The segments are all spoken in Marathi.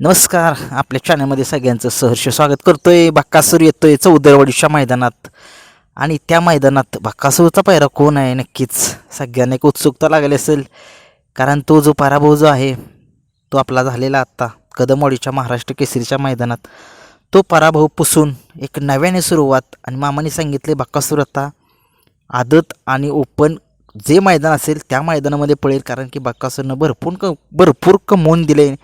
नमस्कार. आपल्या चॅनलमध्ये सगळ्यांचं सहर्ष स्वागत करतोय. बक्कासूर येतोय चौदरवाडीच्या मैदानात. आणि त्या मैदानात बक्कासूरचा पायरा कोण आहे? नक्कीच सगळ्यांना एक उत्सुकता लागली असेल. कारण तो जो पराभव जो आहे तो आपला झालेला आत्ता. कदमवाडीच्या महाराष्ट्र केसरीच्या मैदानात. तो पराभव पुसून एक नव्याने सुरुवात. आणि मामाने सांगितले भक्कासूर आता आदत आणि ओपन जे मैदान असेल त्या मैदानामध्ये पळेल. कारण की बक्कासूरनं भरपूर क भरपूर कमवून दिले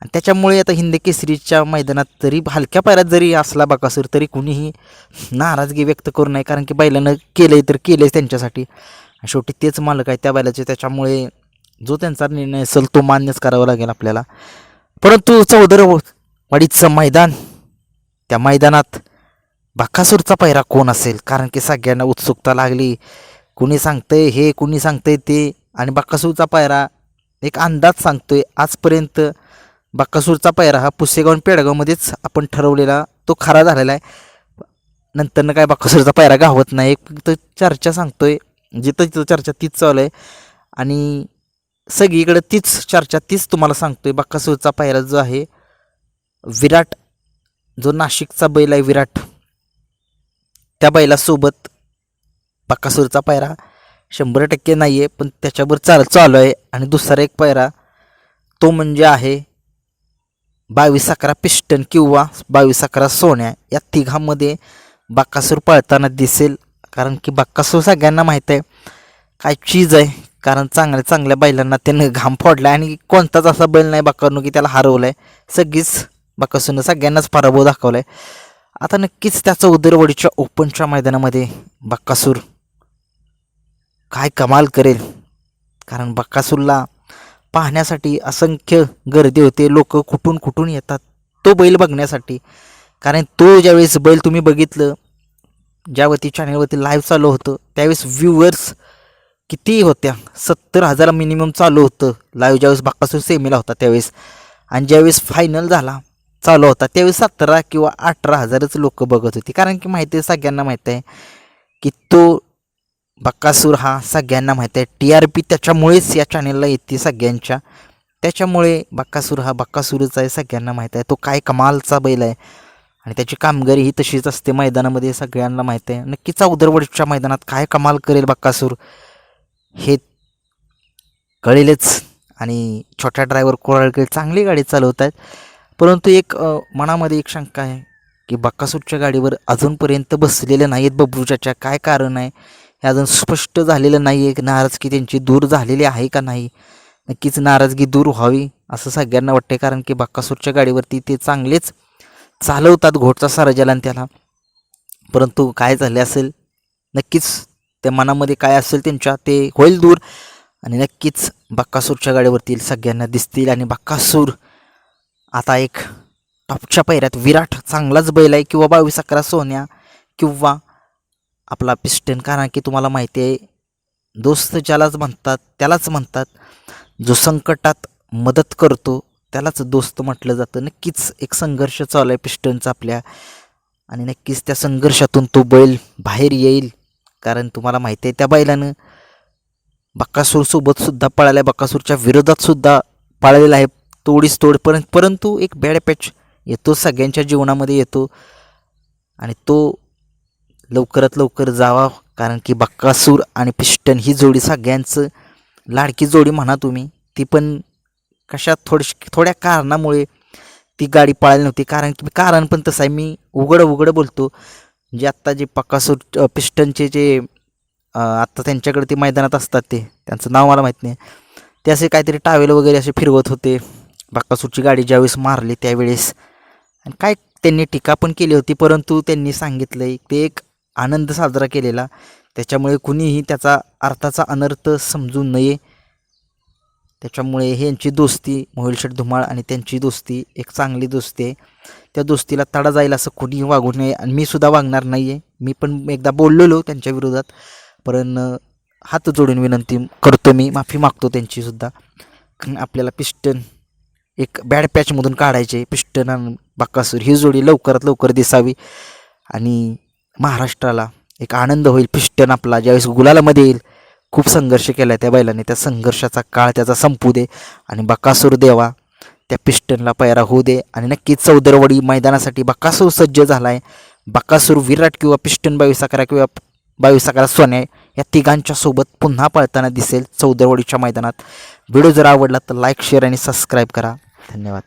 आणि त्याच्यामुळे आता हिंद केसरीच्या मैदानात तरी हलक्या पायऱ्यात जरी असला बकासूर तरी कुणीही नाराजगी व्यक्त करू नये कारण की बैलानं केलं आहे तर केलं आहे त्यांच्यासाठी शेवटी तेच मालक आहे त्या बैलाचे. त्याच्यामुळे जो त्यांचा निर्णय असेल तो मान्यच करावा लागेल आपल्याला. परंतु चौदर वाडीचं मैदान त्या मैदानात बकासूरचा पैरा कोण असेल? कारण की सगळ्यांना उत्सुकता लागली. कुणी सांगतंय हे कुणी सांगतंय ते. आणि बकासूरचा पायरा एक अंदाज सांगतोय. आजपर्यंत बाक्कासूरचा पायरा हा पुसेगाव आणि पेडगावमध्येच आपण ठरवलेला तो खरा झालेला आहे. नंतरनं काय बाक्कासूरचा पायरा गावत नाही. एक फक्त चर्चा सांगतोय. जिथं जिथं चर्चा तीच चालू आहे. आणि सगळीकडे तीच चर्चा तीच तुम्हाला सांगतोय. बाक्कासूरचा पायरा जो आहे विराट जो नाशिकचा बैल आहे विराट त्या बैलासोबत बाक्कासूरचा पायरा शंभर टक्के नाही आहे पण त्याच्यावर चाल चालू आहे. आणि दुसरा एक पायरा तो म्हणजे आहे बावीस अकरा पिस्टन किंवा बावीस अकरा सोन्या या तिघांमध्ये बाक्कासूर पळताना दिसेल. कारण की बक्कासूर सगळ्यांना माहीत आहे काय चीज आहे. कारण चांगल्या चांगल्या बैलांना त्यानं घाम फोडला आणि कोणताच असा बैल नाही बक्कानं की त्याला हरवलं आहे सगळीच बक्कासूरनं सगळ्यांनाच पराभव दाखवला आहे आता नक्कीच त्याचं उदरवडीच्या ओपनच्या मैदानामध्ये बक्कासूर काय कमाल करेल. कारण बक्कासूरला पाहण्यासाठी असंख्य गर्दी होते. लोक कुठून कुठून येतात तो बैल बघण्यासाठी. कारण तो ज्यावेळेस बैल तुम्ही बघितलं ज्यावरती चॅनलवरती लाईव्ह चालू होतं त्यावेळेस व्ह्युअर्स किती होत्या? सत्तर हजार मिनिमम चालू होतं. लाईव्ह ज्यावेळेस बाकासूर सेमीला होता त्यावेळेस. आणि ज्यावेळेस फायनल झाला चालू होता त्यावेळेस सतरा किंवा अठरा हजारच लोक बघत होती. कारण की माहिती आहे सगळ्यांना माहीत आहे की तो बक्कासूर हा सगळ्यांना माहीत आहे. टी आर पी त्याच्यामुळेच या चॅनेलला येते सगळ्यांच्या. त्याच्यामुळे बक्कासूर हा बक्कासूरच आहे सगळ्यांना माहीत आहे. तो काय कमालचा बैल आहे. आणि त्याची कामगिरी ही तशीच असते मैदानामध्ये सगळ्यांना माहीत आहे. नक्की उदरवडच्या मैदानात काय कमाल करेल बक्कासूर हे कळेलच. आणि छोट्या ड्रायव्हर कोराळकडे चांगली गाडी चालवत आहेत. परंतु एक मनामध्ये एक शंका आहे की बक्कासूरच्या गाडीवर अजूनपर्यंत बसलेले नाहीत बबरूच्या काय कारण आहे? हे अजून स्पष्ट झालेलं नाही आहे नाराजगी त्यांची दूर झालेली आहे का नाही. नक्कीच नाराजगी दूर व्हावी असं सगळ्यांना वाटते कारण की बक्कासूरच्या गाडीवरती ते चांगलेच चालवतात घोटचा सारा आणि त्याला. परंतु काय झाले असेल? नक्कीच त्या मनामध्ये काय असेल त्यांच्या ते होईल दूर. आणि नक्कीच बक्कासूरच्या गाडीवरती सगळ्यांना दिसतील. आणि बाक्कासूर आता एक टॉपच्या पैऱ्यात विराट चांगलाच बैल आहे किंवा बावीस अकरा सोन्या किंवा आपला पिस्टन कारण की तुम्हाला माहिती आहे दोस्त ज्यालाच म्हणतात त्यालाच म्हणतात जो संकटात मदत करतो त्यालाच दोस्त म्हटलं जातं. नक्कीच एक संघर्ष चालू आहे पिस्टनचा आपल्या. आणि नक्कीच त्या संघर्षातून तो बैल बाहेर येईल कारण तुम्हाला माहिती आहे त्या बैलानं बक्कासूरसोबतसुद्धा पळाला आहे बक्कासूरच्या विरोधातसुद्धा पळालेला आहे तोडीस तोड परंतु एक बॅड पॅच येतो सगळ्यांच्या जीवनामध्ये येतो. आणि तो लवकरात लवकर जावा कारण की बक्कासूर आणि पिस्टन ही जोडी सगळ्यांचं लाडकी जोडी म्हणा तुम्ही. ती पण कशा थोडश थोड्या कारणामुळे ती गाडी पळाली नव्हती. कारण की कारण पण तसं आहे मी उघडं उघडं बोलतो जे आत्ता जे बक्कासूर पिस्टनचे जे आत्ता त्यांच्याकडे ते मैदानात असतात ते त्यांचं नाव मला माहीत नाही. ते असे काहीतरी टावेल वगैरे असे फिरवत होते. बक्कासूरची गाडी ज्यावेळेस मारली त्यावेळेस. आणि काय त्यांनी टीका पण केली होती परंतु त्यांनी सांगितलं आहे ते एक आनंद साजरा केलेला. त्याच्यामुळे कुणीही त्याचा अर्थाचा अनर्थ समजू नये. त्याच्यामुळे यांची दोस्ती मोहिलशेठ धुमाळ आणि त्यांची दोस्ती एक चांगली दोस्ती आहे. त्या दोस्तीला तडा जाईल असं कुणीही वागू नये आणि मी सुद्धा वागणार नाही आहे मी पण एकदा बोललेलो त्यांच्या विरोधात. पण हात जोडून विनंती करतो मी माफी मागतो त्यांचीसुद्धा कारण आपल्याला पिस्टन एक बॅड पॅचमधून काढायचे. पिस्टन आणि बाकासूर ही जोडी लवकरात लवकर दिसावी. आणि महाराष्ट्राला एक आनंद होईल पिष्टन आपला. ज्यावेळेस गुलालामध्ये येईल खूप संघर्ष केला आहे त्या बैलाने. त्या संघर्षाचा काळ त्याचा संपू दे आणि बकासूर देवा त्या पिस्टनला पैरा होऊ दे. आणि नक्कीच चौदरवडी मैदानासाठी बकासूर सज्ज झाला आहे बकासूर विराट किंवा पिस्टन बावीस अकरा किंवा बावीस अकरा सोन्या या तिघांच्या सोबत पुन्हा पळताना दिसेल चौदरवडीच्या मैदानात. व्हिडिओ जर आवडला तर लाईक शेअर आणि सबस्क्राईब करा. धन्यवाद.